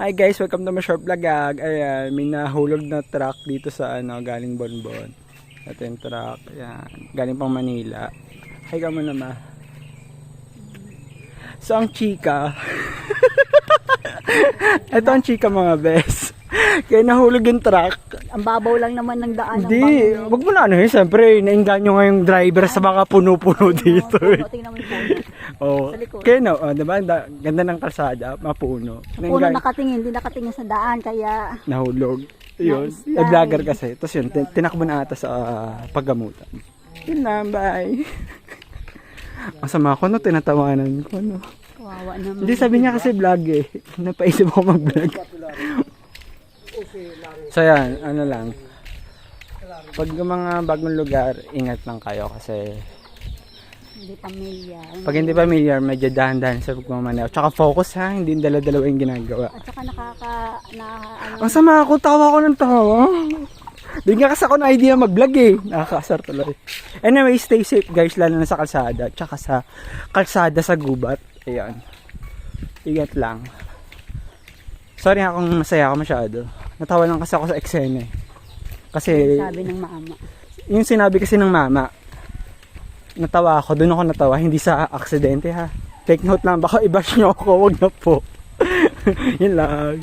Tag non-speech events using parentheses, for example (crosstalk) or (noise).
Hi guys, welcome to my short vlog. Ayan, may nahulog na truck dito sa ano, galing Bonbon. Ito yung truck. Ayan, galing pang Manila. Hi ka mo naman. So, ang chika. (laughs) Ito ang chika mga bes. (laughs) Kaya nahulog yung truck. Ang babaw lang naman ng daan. Hindi, wag mo na ano eh. Siyempre, nainganyo nga yung driver sa mga puno-puno dito eh. Tingnan mo yung puno. (laughs) Oh, Sa likod. kaya no, oh, diba? Da- ganda ng kalsada, mapuno. Puno Naingan- nakatingin, hindi nakatingin sa daan. Kaya nahulog. Yun. Nice Eh, vlogger kasi. Tapos yun, tin- tinakbo na ata sa ah, paggamutan. Yun na, bye. (laughs) Masama ko, no? Tinatawanan ko, no? kawawa naman. Hindi, sabi niya kasi vlog eh. Napaisip ako mag-vlog. So yan, ano lang. Pag mga bagong lugar, ingat lang kayo kasi Hindi pamilya. pag hindi familiar, medyo dahan-dahan sa pagmamaneho. Tsaka focus ha, hindi dala-dalawa yung ginagawa. At saka nakaka... Na, ano, Ang sama ako, tawa ko ng tawa. Bigyan kasi ako ng idea mag-vlog eh. Nakakasar tuloy. Anyway, stay safe guys, lalo na sa kalsada. Tsaka sa kalsada sa gubat. Ayan. Ingat lang. Sorry ha kung masaya ako masyado. Natawa lang kasi ako sa eksena eh. Kasi, sabi ng mama. yung sinabi kasi ng mama, natawa ako, doon ako natawa, hindi sa aksidente ha. Take note lang, baka i-bash nyo ako, wag na po. (laughs) Yun lang.